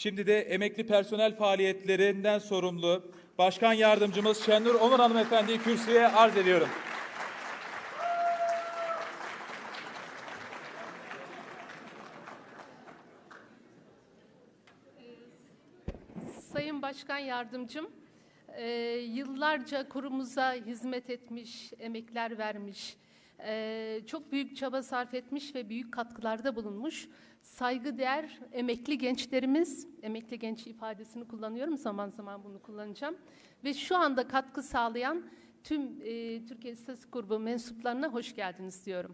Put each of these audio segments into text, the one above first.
Şimdi de emekli personel faaliyetlerinden sorumlu Başkan Yardımcımız Şenur Onur Hanımefendi'yi kürsüye arz ediyorum. Sayın Başkan Yardımcım, e, yıllarca kurumuza hizmet etmiş, emekler vermiş, e, çok büyük çaba sarf etmiş ve büyük katkılarda bulunmuş saygıdeğer emekli gençlerimiz, emekli genç ifadesini kullanıyorum, zaman zaman bunu kullanacağım ve şu anda katkı sağlayan tüm e, Türkiye İstatistik Grubu mensuplarına hoş geldiniz diyorum.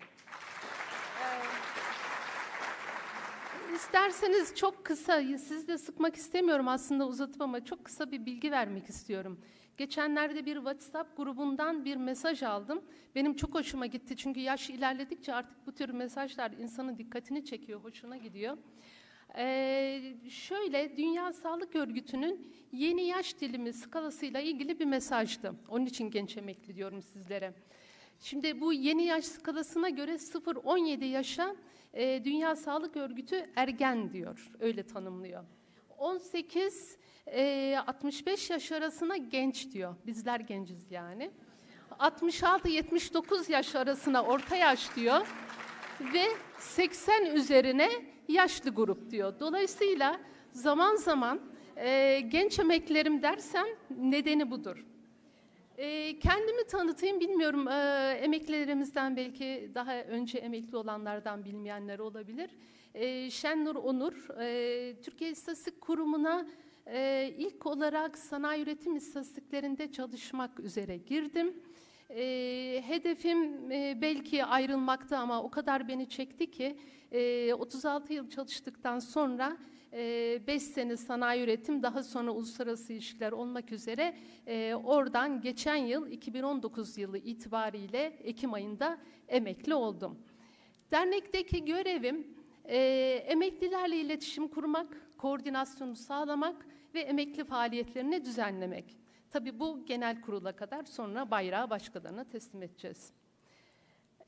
İsterseniz çok kısa, sizi de sıkmak istemiyorum aslında uzatıp ama çok kısa bir bilgi vermek istiyorum. Geçenlerde bir WhatsApp grubundan bir mesaj aldım. Benim çok hoşuma gitti çünkü yaş ilerledikçe artık bu tür mesajlar insanın dikkatini çekiyor, hoşuna gidiyor. Ee, şöyle, Dünya Sağlık Örgütü'nün yeni yaş dilimi skalasıyla ilgili bir mesajdı. Onun için genç emekli diyorum sizlere. Şimdi bu yeni yaş skalasına göre 0-17 yaşa e, Dünya Sağlık Örgütü ergen diyor, öyle tanımlıyor. 18 e, 65 yaş arasına genç diyor. Bizler genciz yani. 66-79 yaş arasına orta yaş diyor ve 80 üzerine yaşlı grup diyor. Dolayısıyla zaman zaman e, genç emeklerim dersem nedeni budur. E, kendimi tanıtayım bilmiyorum. E, emeklilerimizden belki daha önce emekli olanlardan bilmeyenler olabilir. E, Şennur Onur, Türkiye İstatistik Kurumu'na ilk olarak sanayi üretim istatistiklerinde çalışmak üzere girdim. Hedefim belki ayrılmaktı ama o kadar beni çekti ki e, 36 yıl çalıştıktan sonra 5 sene sanayi üretim daha sonra uluslararası ilişkiler olmak üzere e, oradan geçen yıl 2019 yılı itibariyle Ekim ayında emekli oldum. Dernekteki görevim e, emeklilerle iletişim kurmak, koordinasyonu sağlamak ve emekli faaliyetlerini düzenlemek. Tabii bu genel kurula kadar sonra bayrağı başkalarına teslim edeceğiz.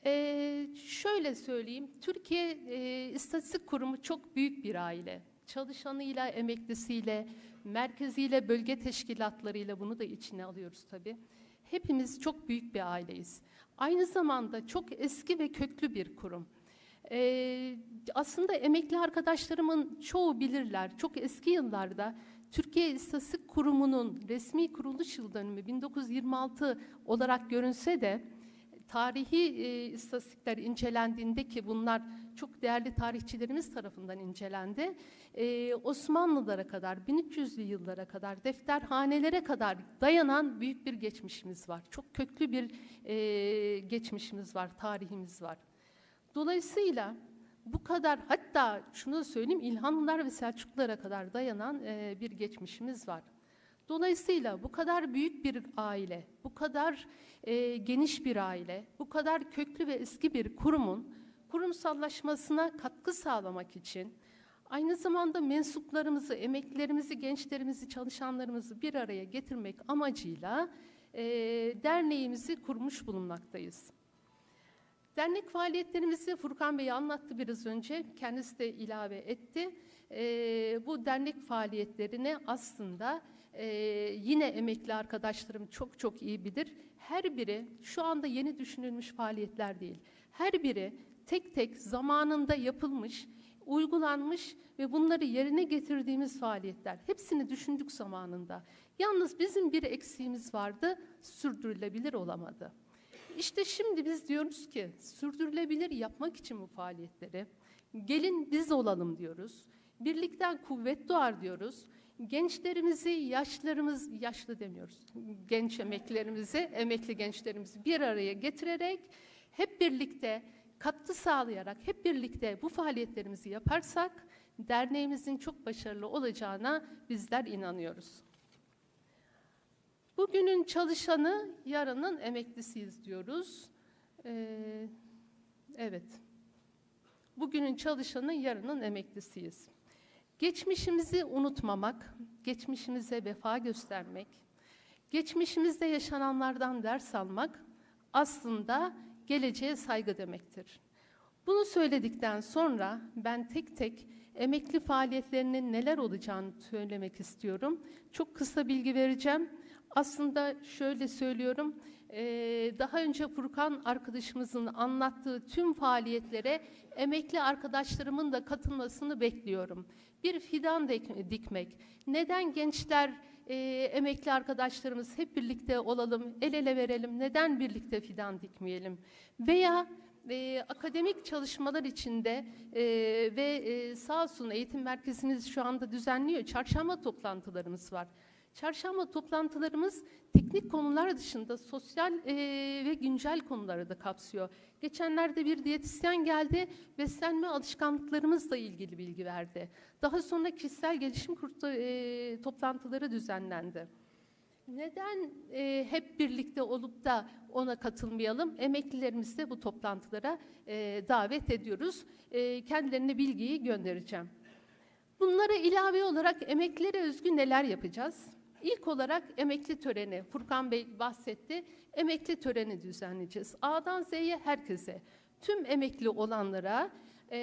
Ee, şöyle söyleyeyim, Türkiye e, İstatistik Kurumu çok büyük bir aile. Çalışanıyla, emeklisiyle, merkeziyle, bölge teşkilatlarıyla bunu da içine alıyoruz tabii. Hepimiz çok büyük bir aileyiz. Aynı zamanda çok eski ve köklü bir kurum. Ee, aslında emekli arkadaşlarımın çoğu bilirler. Çok eski yıllarda Türkiye İstatistik Kurumu'nun resmi kuruluş yıl dönümü 1926 olarak görünse de tarihi e, istatistikler incelendiğinde ki bunlar çok değerli tarihçilerimiz tarafından incelendi. E, Osmanlılara kadar, 1300'lü yıllara kadar, defterhanelere kadar dayanan büyük bir geçmişimiz var. Çok köklü bir e, geçmişimiz var, tarihimiz var. Dolayısıyla bu kadar hatta şunu da söyleyeyim İlhanlılar ve Selçuklulara kadar dayanan e, bir geçmişimiz var. Dolayısıyla bu kadar büyük bir aile, bu kadar e, geniş bir aile, bu kadar köklü ve eski bir kurumun kurumsallaşmasına katkı sağlamak için aynı zamanda mensuplarımızı, emeklilerimizi, gençlerimizi, çalışanlarımızı bir araya getirmek amacıyla e, derneğimizi kurmuş bulunmaktayız. Dernek faaliyetlerimizi Furkan Bey anlattı biraz önce, kendisi de ilave etti. E, bu dernek faaliyetlerini aslında e, yine emekli arkadaşlarım çok çok iyi bilir. Her biri şu anda yeni düşünülmüş faaliyetler değil. Her biri tek tek zamanında yapılmış, uygulanmış ve bunları yerine getirdiğimiz faaliyetler. Hepsini düşündük zamanında. Yalnız bizim bir eksiğimiz vardı, sürdürülebilir olamadı. İşte şimdi biz diyoruz ki sürdürülebilir yapmak için bu faaliyetleri gelin biz olalım diyoruz. Birlikten kuvvet doğar diyoruz. Gençlerimizi, yaşlarımız, yaşlı demiyoruz, genç emeklilerimizi, emekli gençlerimizi bir araya getirerek hep birlikte katkı sağlayarak hep birlikte bu faaliyetlerimizi yaparsak derneğimizin çok başarılı olacağına bizler inanıyoruz. Bugünün çalışanı, yarının emeklisiyiz diyoruz. Ee, evet. Bugünün çalışanı, yarının emeklisiyiz. Geçmişimizi unutmamak, geçmişimize vefa göstermek, geçmişimizde yaşananlardan ders almak aslında geleceğe saygı demektir. Bunu söyledikten sonra ben tek tek emekli faaliyetlerinin neler olacağını söylemek istiyorum. Çok kısa bilgi vereceğim. Aslında şöyle söylüyorum, daha önce Furkan arkadaşımızın anlattığı tüm faaliyetlere emekli arkadaşlarımın da katılmasını bekliyorum. Bir fidan dik- dikmek. Neden gençler, eee, emekli arkadaşlarımız hep birlikte olalım, el ele verelim, neden birlikte fidan dikmeyelim? Veya e, akademik çalışmalar içinde e, ve e, sağ olsun eğitim merkezimiz şu anda düzenliyor. Çarşamba toplantılarımız var. Çarşamba toplantılarımız teknik konular dışında sosyal e, ve güncel konuları da kapsıyor. Geçenlerde bir diyetisyen geldi, beslenme alışkanlıklarımızla ilgili bilgi verdi. Daha sonra kişisel gelişim kursu, e, toplantıları düzenlendi. Neden e, hep birlikte olup da ona katılmayalım? Emeklilerimizi de bu toplantılara e, davet ediyoruz. E, kendilerine bilgiyi göndereceğim. Bunlara ilave olarak emeklilere özgü neler yapacağız? İlk olarak emekli töreni, Furkan Bey bahsetti, emekli töreni düzenleyeceğiz. A'dan Z'ye herkese, tüm emekli olanlara e,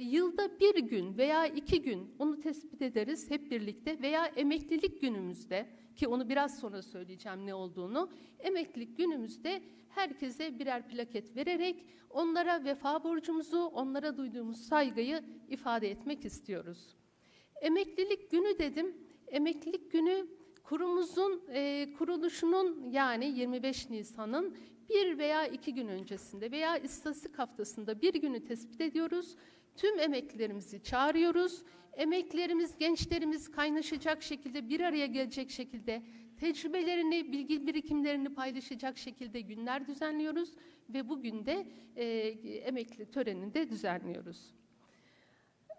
yılda bir gün veya iki gün onu tespit ederiz hep birlikte veya emeklilik günümüzde ki onu biraz sonra söyleyeceğim ne olduğunu. Emeklilik günümüzde herkese birer plaket vererek onlara vefa borcumuzu, onlara duyduğumuz saygıyı ifade etmek istiyoruz. Emeklilik günü dedim. Emeklilik günü kurumuzun e, kuruluşunun yani 25 Nisan'ın bir veya iki gün öncesinde veya istatistik haftasında bir günü tespit ediyoruz. Tüm emeklilerimizi çağırıyoruz. Emeklilerimiz, gençlerimiz kaynaşacak şekilde, bir araya gelecek şekilde tecrübelerini, bilgi birikimlerini paylaşacak şekilde günler düzenliyoruz ve bugün de e, emekli törenini de düzenliyoruz.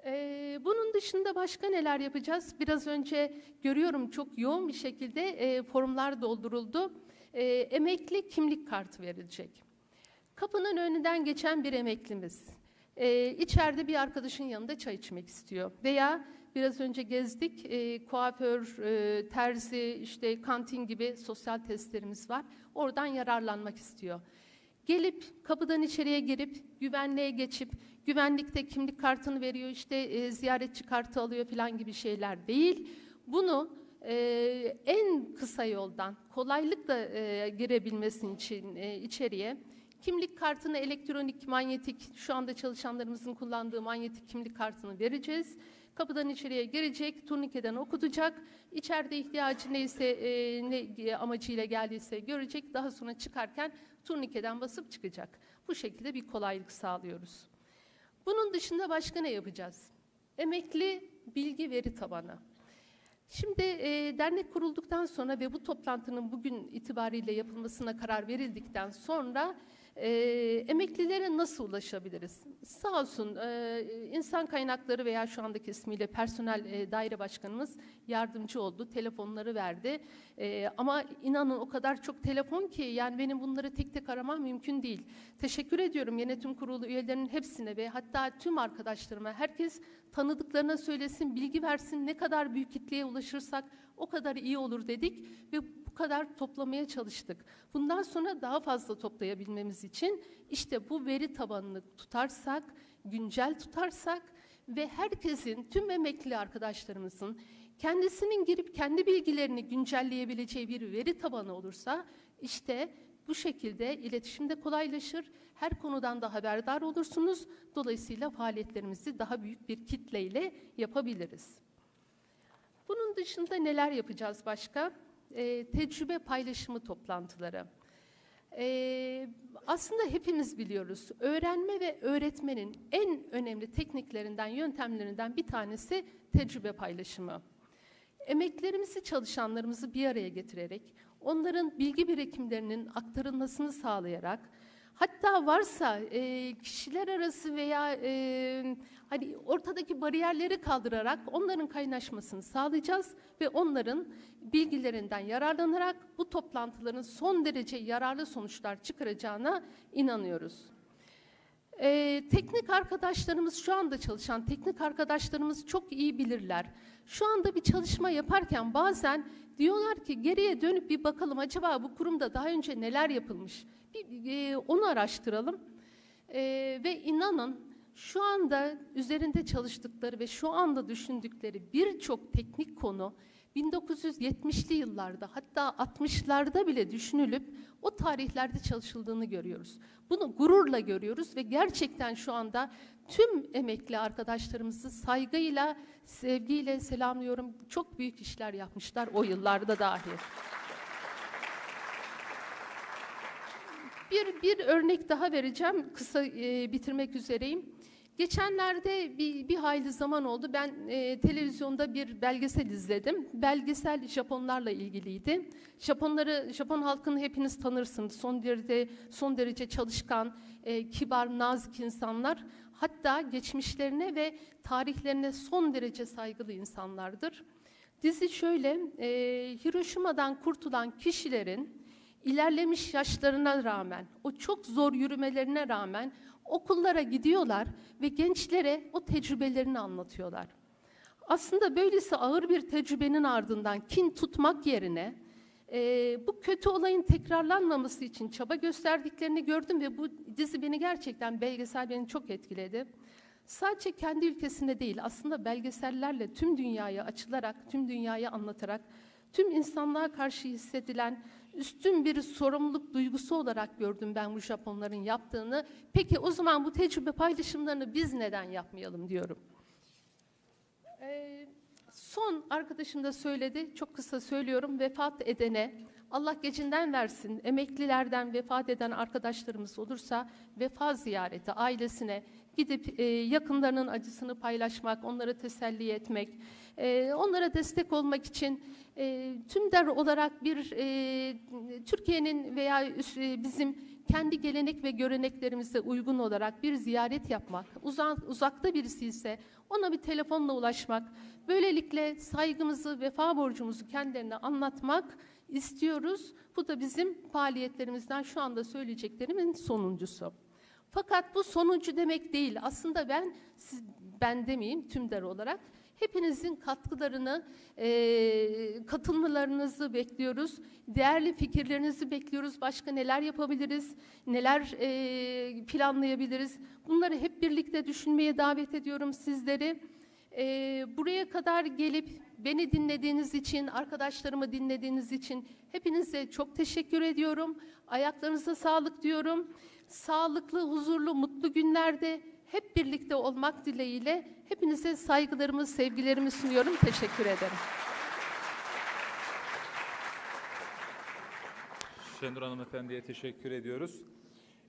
Ee, bunun dışında başka neler yapacağız? Biraz önce görüyorum çok yoğun bir şekilde e, forumlar dolduruldu. E, emekli kimlik kartı verilecek. Kapının önünden geçen bir emeklimiz e, içeride bir arkadaşın yanında çay içmek istiyor veya biraz önce gezdik e, kuaför, e, terzi, işte kantin gibi sosyal testlerimiz var. Oradan yararlanmak istiyor. Gelip kapıdan içeriye girip güvenliğe geçip güvenlikte kimlik kartını veriyor işte e, ziyaretçi kartı alıyor falan gibi şeyler değil. Bunu e, en kısa yoldan kolaylıkla e, girebilmesi için e, içeriye kimlik kartını elektronik manyetik şu anda çalışanlarımızın kullandığı manyetik kimlik kartını vereceğiz. Kapıdan içeriye girecek, turnikeden okutacak, içeride ihtiyacı neyse, e, ne amacıyla geldiyse görecek, daha sonra çıkarken turnikeden basıp çıkacak. Bu şekilde bir kolaylık sağlıyoruz. Bunun dışında başka ne yapacağız? Emekli bilgi veri tabanı. Şimdi e, dernek kurulduktan sonra ve bu toplantının bugün itibariyle yapılmasına karar verildikten sonra e, emeklilere nasıl ulaşabiliriz? Sağ olsun e, insan kaynakları veya şu andaki ismiyle personel e, daire başkanımız yardımcı oldu, telefonları verdi. E, ama inanın o kadar çok telefon ki yani benim bunları tek tek aramam mümkün değil. Teşekkür ediyorum yönetim kurulu üyelerinin hepsine ve hatta tüm arkadaşlarıma herkes tanıdıklarına söylesin, bilgi versin. Ne kadar büyük kitleye ulaşırsak o kadar iyi olur dedik ve bu kadar toplamaya çalıştık. Bundan sonra daha fazla toplayabilmemiz için işte bu veri tabanını tutarsak, güncel tutarsak ve herkesin, tüm emekli arkadaşlarımızın kendisinin girip kendi bilgilerini güncelleyebileceği bir veri tabanı olursa işte bu şekilde iletişimde kolaylaşır, her konudan da haberdar olursunuz. Dolayısıyla faaliyetlerimizi daha büyük bir kitleyle yapabiliriz. Bunun dışında neler yapacağız başka? Ee, tecrübe paylaşımı toplantıları. Ee, aslında hepimiz biliyoruz, öğrenme ve öğretmenin en önemli tekniklerinden, yöntemlerinden bir tanesi tecrübe paylaşımı. Emeklerimizi, çalışanlarımızı bir araya getirerek, onların bilgi birikimlerinin aktarılmasını sağlayarak, hatta varsa e, kişiler arası veya e, hani ortadaki bariyerleri kaldırarak onların kaynaşmasını sağlayacağız ve onların bilgilerinden yararlanarak bu toplantıların son derece yararlı sonuçlar çıkaracağına inanıyoruz. Ee, teknik arkadaşlarımız şu anda çalışan teknik arkadaşlarımız çok iyi bilirler. Şu anda bir çalışma yaparken bazen diyorlar ki geriye dönüp bir bakalım acaba bu kurumda daha önce neler yapılmış. Bir, e, onu araştıralım. E, ve inanın şu anda üzerinde çalıştıkları ve şu anda düşündükleri birçok teknik konu 1970'li yıllarda hatta 60'larda bile düşünülüp o tarihlerde çalışıldığını görüyoruz. Bunu gururla görüyoruz ve gerçekten şu anda tüm emekli arkadaşlarımızı saygıyla, sevgiyle selamlıyorum. Çok büyük işler yapmışlar o yıllarda dahi. Bir, bir örnek daha vereceğim. Kısa e, bitirmek üzereyim. Geçenlerde bir, bir hayli zaman oldu. Ben e, televizyonda bir belgesel izledim. Belgesel Japonlarla ilgiliydi. Japonları, Japon halkını hepiniz tanırsınız. Son derece, son derece çalışkan, e, kibar, nazik insanlar. Hatta geçmişlerine ve tarihlerine son derece saygılı insanlardır. Dizi şöyle, e, Hiroşima'dan kurtulan kişilerin ilerlemiş yaşlarına rağmen, o çok zor yürümelerine rağmen okullara gidiyorlar ve gençlere o tecrübelerini anlatıyorlar. Aslında böylesi ağır bir tecrübenin ardından kin tutmak yerine e, bu kötü olayın tekrarlanmaması için çaba gösterdiklerini gördüm ve bu dizi beni gerçekten belgesel beni çok etkiledi. Sadece kendi ülkesinde değil aslında belgesellerle tüm dünyaya açılarak, tüm dünyaya anlatarak tüm insanlığa karşı hissedilen üstün bir sorumluluk duygusu olarak gördüm ben bu Japonların yaptığını. Peki o zaman bu tecrübe paylaşımlarını biz neden yapmayalım diyorum. Ee, son arkadaşım da söyledi, çok kısa söylüyorum, vefat edene Allah gecinden versin, emeklilerden vefat eden arkadaşlarımız olursa vefa ziyareti ailesine gidip e, yakınlarının acısını paylaşmak, onları teselli etmek, e, onlara destek olmak için e, tümder olarak bir e, Türkiye'nin veya e, bizim kendi gelenek ve göreneklerimize uygun olarak bir ziyaret yapmak, uzak, uzakta birisi ise ona bir telefonla ulaşmak, böylelikle saygımızı, vefa borcumuzu kendilerine anlatmak istiyoruz. Bu da bizim faaliyetlerimizden şu anda söyleyeceklerimin sonuncusu. Fakat bu sonuncu demek değil. Aslında ben, siz, ben demeyeyim tümder olarak, hepinizin katkılarını, eee, katılmalarınızı bekliyoruz. Değerli fikirlerinizi bekliyoruz. Başka neler yapabiliriz, neler eee, planlayabiliriz? Bunları hep birlikte düşünmeye davet ediyorum sizleri. Eee, buraya kadar gelip beni dinlediğiniz için, arkadaşlarımı dinlediğiniz için hepinize çok teşekkür ediyorum. Ayaklarınıza sağlık diyorum. Sağlıklı, huzurlu, mutlu günlerde hep birlikte olmak dileğiyle hepinize saygılarımı, sevgilerimi sunuyorum. Teşekkür ederim. Şenur Hanımefendi'ye teşekkür ediyoruz.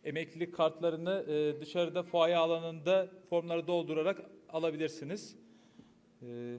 Emeklilik kartlarını e, dışarıda fuaye alanında formları doldurarak alabilirsiniz. E,